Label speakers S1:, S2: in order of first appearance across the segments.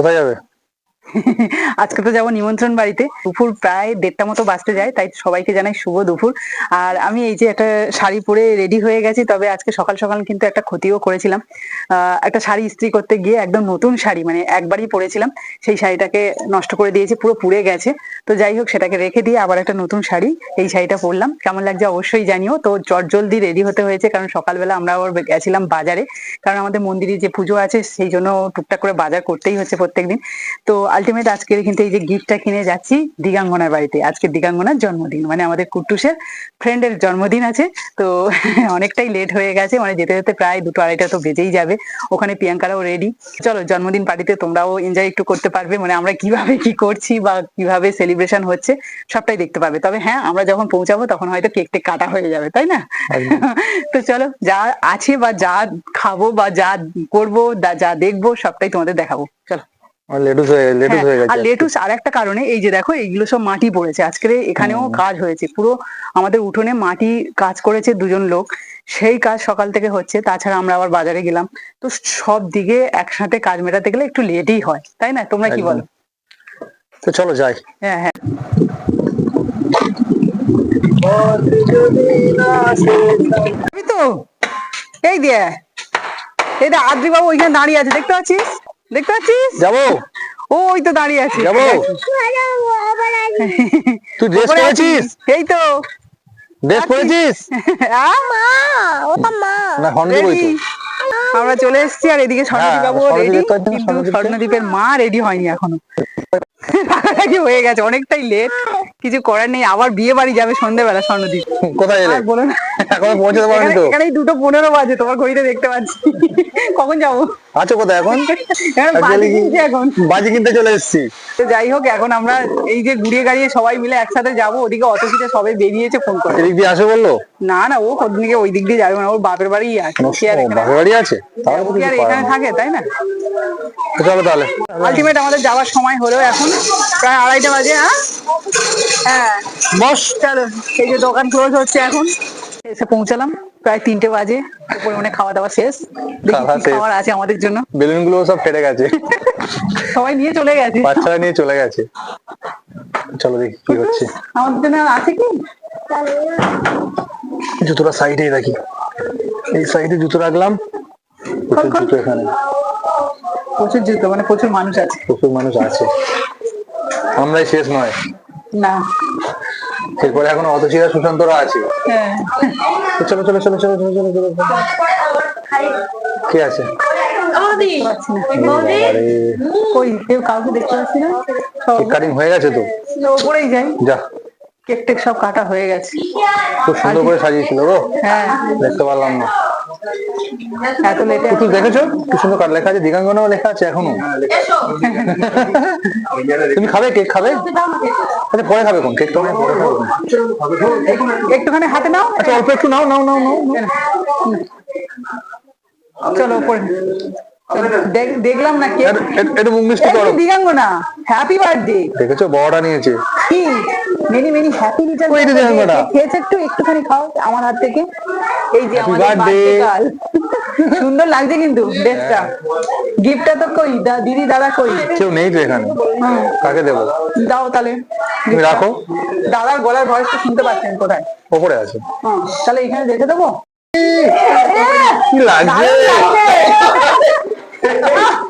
S1: কোথায় যাবে?
S2: আজকে তো যাব নিমন্ত্রণ বাড়িতে। দুপুর প্রায় দেড়টা মতো বাজতে যায়, তাই সবাইকে জানাই শুভ দুপুর। আর আমি এই যে একটা শাড়ি পরে রেডি হয়ে গেছি, তবে আজকে সকাল সকাল কিন্তু একটা ক্ষতিও করেছিলাম। একটা শাড়ি ইস্ত্রি করতে গিয়ে একদম নতুন শাড়ি মানে একবারই পরেছিলাম। সেই শাড়িটাকে নষ্ট করে দিয়েছি, পুরো পুড়ে গেছে। তো যাই হোক, সেটাকে রেখে দিয়ে আবার একটা নতুন শাড়ি এই শাড়িটা পরলাম। কেমন লাগছে অবশ্যই জানিও। তো চট জলদি রেডি হতে হয়েছে, কারণ সকালবেলা আমরা আবার গেছিলাম বাজারে। কারণ আমাদের মন্দিরে যে পুজো আছে, সেই জন্য টুকটাক করে বাজার করতেই হচ্ছে প্রত্যেকদিন। তো আলটিমেট আজকে কিন্তু এই যে গিফটটা কিনে যাচ্ছি দিগাঙ্গনার বাড়িতে। আজকে দিগাঙ্গনার জন্মদিন মানে আমাদের কুট্টুসের ফ্রেন্ডের জন্মদিন আছে। তো অনেকটাই লেট হয়ে গেছে মানে যেতে যেতে প্রায় দুটো আড়াইটা তো বেজেই যাবে। ওখানে প্রিয়াঙ্কারাও রেডি চলো জন্মদিন পার্টিতে তোমরাও এনজয় একটু করতে পারবে মানে আমরা কীভাবে কি করছি বা কীভাবে সেলিব্রেশন হচ্ছে সবটাই দেখতে পাবে। তবে হ্যাঁ আমরা যখন পৌঁছাবো তখন হয়তো কেক টেক কাটা হয়ে যাবে তাই না? তো চলো যা আছে বা যা খাব বা যা করব যা দেখব সবটাই তোমাদের দেখাবো। চলো।
S1: লেটুস হয়ে লেটুস
S2: হ্যাঁ,
S1: গেছে।
S2: আর লেটুস আর একটা কারণে এই যে দেখো এইগুলো সব মাটি পড়েছে। আজকের এখানেও কাজ হয়েছে। পুরো আমাদের উঠোনে মাটি কাজ করেছে দুজন লোক। সেই কাজ সকাল থেকে হচ্ছে তাছাড়া আমরা আবার বাজারে গেলাম। তো সব দিকে একসাথে কাজ মেটাতে গেলে একটু লেটই হয় তাই না? তোমরা কি বলো?
S1: তো চলো যাই।
S2: হ্যাঁ হ্যাঁ। তো এই দিয়ে এই দে আদ্রি বাবু ওইখানে দাঁড়িয়ে আছে দেখতে পাচ্ছিস? দেখতে পাচ্ছিস?
S1: যাব।
S2: ও ওই তো দাঁড়িয়ে আছি।
S1: যাব। তুই ড্রেস পরেছিস?
S2: এই তো।
S1: ড্রেস পরেছিস? না
S2: আমরা চলে এসেছি আর এদিকে স্বর্ণদীপ বাবু
S1: হ্যাঁ,
S2: রেডি
S1: পাচ্ছি না,
S2: কিন্তু? স্বর্ণদীপের। মা রেডি হয়নি এখনও। রাগারাগি হয়ে গেছে অনেকটাই লেট কিছু করার নেই আবার বিয়ে বাড়ি যাবে সন্ধ্যেবেলা স্বর্ণদীপ।
S1: কোথায় এলে?
S2: বলো না।
S1: এখনও পৌঁছাতে পারেনি
S2: এখানে-
S1: তো?
S2: এখানেই দুটো পনেরো বাজে তোমার ঘড়িতে দেখতে পাচ্ছি। কখন যাব?
S1: আছো কোথায় এখন?
S2: এখানে বাজে এখন।
S1: কিনতে চলে এসেছি।
S2: তো যাই হোক এখন আমরা এই যে ঘুরিয়ে গাড়িয়ে সবাই মিলে একসাথে যাব ওদিকে অটোসিটে সবাই বেরিয়েছে ফোন করে।
S1: এদিক দিয়ে আসে বলল?
S2: না না ও কদিনকে ওই দিক দিয়ে যাবে না ওর বাপের বাড়ি আছে।
S1: বাপের বাড়ি আছে? তাহলে
S2: এখানে থাকে তাই না?
S1: চলো তাহলে।
S2: আলটিমেট আমাদের যাওয়ার সময় হলো এখন। প্রায় আড়াইটা বাজে হ্যাঁ? হ্যাঁ।
S1: বস
S2: চলো এই যে দোকান ক্লোজ হচ্ছে এখন। এসে পৌঁছালাম প্রায় তিনটে বাজে। উপরে মানে খাওয়া দাওয়া শেষ। দেখি
S1: খাওয়া
S2: কি
S1: শেষ।
S2: খাবার আছে আমাদের জন্য।
S1: বেলুনগুলো সব ফেটে গেছে।
S2: সবাই নিয়ে চলে গেছে।
S1: বাচ্চারা নিয়ে চলে গেছে। চলো দেখি কি হচ্ছে।
S2: আমাদের জন্য আছে কি?
S1: জুতোটা সাইডে রাখি। এই সাইডে জুতো রাখলাম। প্রচুর। জুতো এখানে।
S2: প্রচুর জুতো মানে প্রচুর মানুষ আছে।
S1: প্রচুর মানুষ আছে। আমরাই শেষ নয়।
S2: না।
S1: এরপরে এখন অতশিরা সুশান্তরা আছে।
S2: হ্যাঁ।
S1: চলো চলো চলো চলো চলো চলো চলো। কি আছে?
S2: কেউ কাউকে দেখতে পাচ্ছি না?
S1: হয়ে গেছে তো?
S2: কেক টেক সব হয়ে গেছে।
S1: খুব সুন্দর করে সাজিয়েছিল গো।
S2: হ্যাঁ।
S1: দেখতে পারলাম না।
S2: এত লেটে
S1: তুই দেখেছ? কি সুন্দর কার লেখা আছে? দিগাঙ্গনাও লেখা আছে এখনও। তুমি খাবে কেক খাবে? আচ্ছা পরে খাবে কোন কেক তো পরে খাবে
S2: একটুখানি হাতে নাও।
S1: আচ্ছা অল্প একটু নাও নাও নাও নাও
S2: চলো উপরে দেখলাম না কেক
S1: মুখ মিষ্টি করো।
S2: দিগাঙ্গ না হ্যাপি বার্থডে
S1: দেখেছ? বড়টা নিয়েছে।
S2: কি? মেনি মেনি হ্যাপি রিটার্ন
S1: ওই যে দিগাঙ্গটা।
S2: খেয়েছে একটু? একটুখানি খাও আমার হাত থেকে। এই যে আমাদের
S1: birthday
S2: সুন্দর লাগছে কিন্তু ড্রেসটা গিফটটা তো কই? দা- দিদি দাদা কই?
S1: কেউ নেই তো এখানে। কাকে দেবো?
S2: দাও তাহলে।
S1: তুমি রাখো।
S2: দাদার গলার ভয়েসটা শুনতে পাচ্ছেন কোথায়?
S1: ওপরে আছে।
S2: হুম, তাহলে এখানে রেখে দেবো?
S1: কি লাগছে।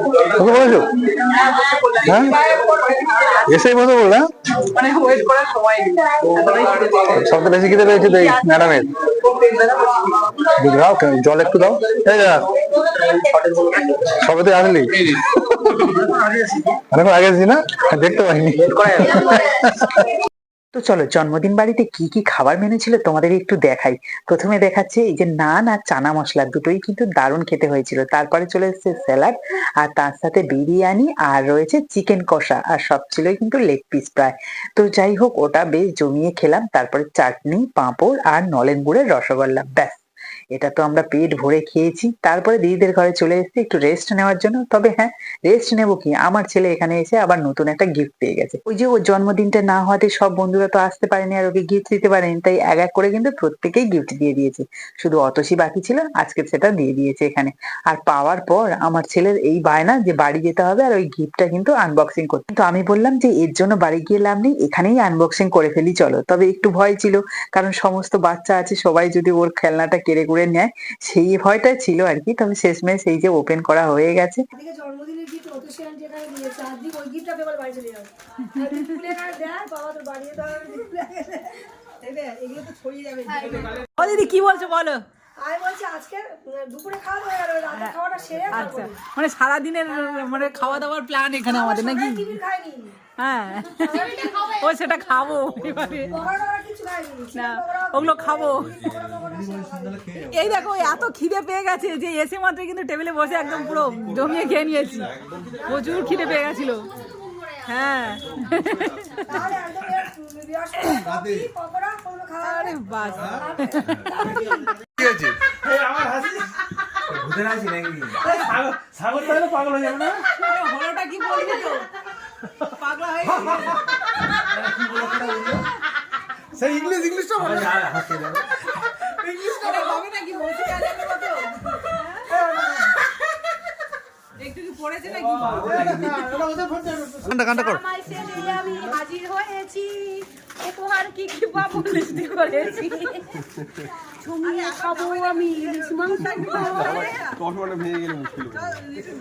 S2: কত বয়স
S1: হ্যাঁ? এসেই
S2: কত বলল
S1: সব বেশি খেতে পেয়েছে এই ম্যাডামের। দাও জল একটু দাও। এই দাদা, সবে তো আসলি। অনেক আগে আসলি না? দেখতে পাইনি।
S2: তো চলো, জন্মদিন বাড়িতে কি কি খাবার মেনু ছিল তোমাদের একটু দেখাই। প্রথমে দেখাচ্ছে এই যে নান আর চানা মশলা, দুটোই কিন্তু দারুণ খেতে হয়েছিল। তারপরে চলে এসেছে স্যালাড আর তার সাথে বিরিয়ানি আর রয়েছে চিকেন কষা আর সব ছিলই কিন্তু লেগ পিস প্রায়। তো যাই হোক, ওটা বেশ জমিয়ে খেলাম। তারপরে চাটনি, পাঁপড় আর নলেন গুড়ের রসগোল্লা, ব্যাস।
S3: এটা তো আমরা পেট ভরে খেয়েছি। তারপরে দিদিদের ঘরে চলে এসেছি, একটু রেস্ট নেওয়ার জন্য। তবে হ্যাঁ রেস্ট নেব কি? আমার ছেলে এখানে এসে আবার নতুন একটা গিফট পেয়ে গেছে। ওই যে ওর জন্মদিনটা না হওয়াতে সব বন্ধুরা তো আসতে পারেনি আর ওকে গিফট দিতে পারেনি। তাই এক এক করে কিন্তু প্রত্যেকেই গিফট দিয়ে দিয়েছে। শুধু অতসী বাকি ছিল, আজকে সেটা দিয়ে দিয়েছে এখানে। আর পাওয়ার পর আমার ছেলের এই বায়না যে বাড়ি যেতে হবে আর ওই গিফটটা কিন্তু আনবক্সিং করতে। তো আমি বললাম যে এর জন্য বাড়ি গিয়ে লাভ নেই, এখানেই আনবক্সিং করে ফেলি, চলো। তবে একটু ভয় ছিল, কারণ সমস্ত বাচ্চা আছে, সবাই যদি ওর খেলনাটা কেড়ে কুড়ে নেয় সেই ভয়টা ছিল আর কি। তবে শেষমেশ এই যে ওপেন করা হয়ে গেছে।
S4: জন্মদিনের গিফট অতসী আন্টি দিয়েছে আর ওই গিফটটা পেপার বাড়ি চলে যাবে। খুলে না দেয় বাবা তোর বাড়িয়ে দেওয়া এগুলো তো ছড়িয়ে যাবে।
S2: ও দিদি কি বলছো বলো?
S4: আমি বলছি আজকে দুপুরে খাওয়া হয়ে গেল রাতে খাওয়াটা সেরে
S2: আচ্ছা মানে সারাদিনের মানে খাওয়া দাওয়ার প্ল্যান এখানে আমাদের নাকি? হ্যাঁ। ও সেটা খাব এবারে। না ওগুলো খাব। এই দেখো এত খিদে পেয়ে গেছে যে এসে মাত্র কিন্তু টেবিলে বসে একদম পুরো জমিয়ে খেয়ে নিয়েছি। প্রচুর খিদে পেয়ে গেছিল। হ্যাঁ। আরে বাস। হলোটা কি বলবি তো? পাগলা হয়ে।
S5: সেই ইংলিশ ইংলিশটা বলে।
S2: এটা হবে নাকি বলছি জানেন কত একটু কি পড়েছে নাকি?
S5: গানটা গানটা কর।
S4: আমি হাজির হয়েছি। উপহার কি কি পাবো লিস্টি করেছি। ছমিয়ে খাব আমি ইলিশ মাংস। খাব।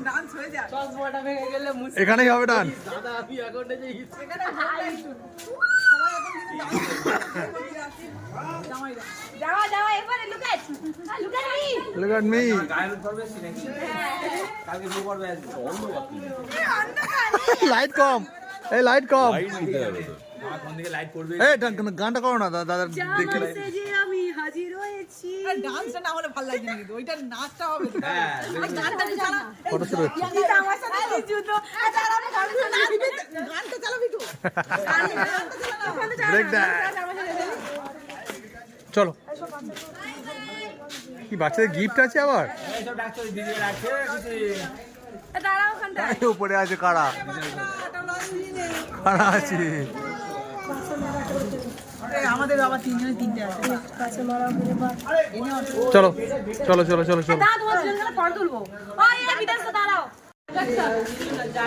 S2: ডান্স হয়ে যায় চশমাটা ভেঙে গেলে মুশকিল।
S5: এখানেই হবে ডান
S4: যাওয়া যাওয়া এবারে look at look at me
S5: look at me light কম। এই লাইট কম। এই ডান- গানটা করো না দাদা দাদা দেখি
S4: আমি হাজির হয়েছি
S2: ডান্সটা না হলে ভালো লাগবে না কিন্তু ওইটা নাচটা হবে। আর গানটা চালা
S5: ফটো শুরু হচ্ছে।
S4: আমার সাথে আচ্ছা আমি গান শোনাবি
S2: গানটা চালাবি তো
S5: ব্রেক চলো। কি বাচ্চাদের গিফট আছে আবার? উপরে আছে কারা? কারা আছে?
S2: আমাদের আবার তিনজনে তিনটে আছে।
S5: চলো চলো চলো চলো চলো।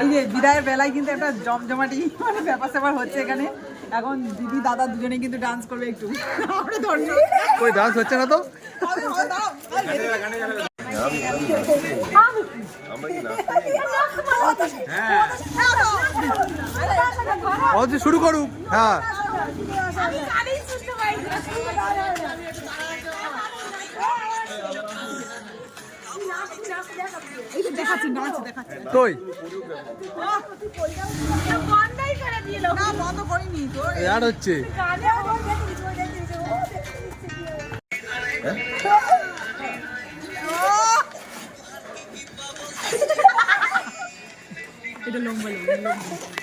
S4: এই
S2: যে বিদায়ের বেলায় কিন্তু একটা জমজমাটি মানে ব্যাপার স্যাপার হচ্ছে এখানে। এখন দিদি দাদা দুজনে কিন্তু ডান্স করবে একটু। আমরা
S5: ওই ডান্স হচ্ছে না তো?
S2: হবে, হবে,
S5: অবশ্যই শুরু করুক। হ্যাঁ।
S2: এটা লম্বা লম্বা।